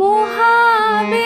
মহাবে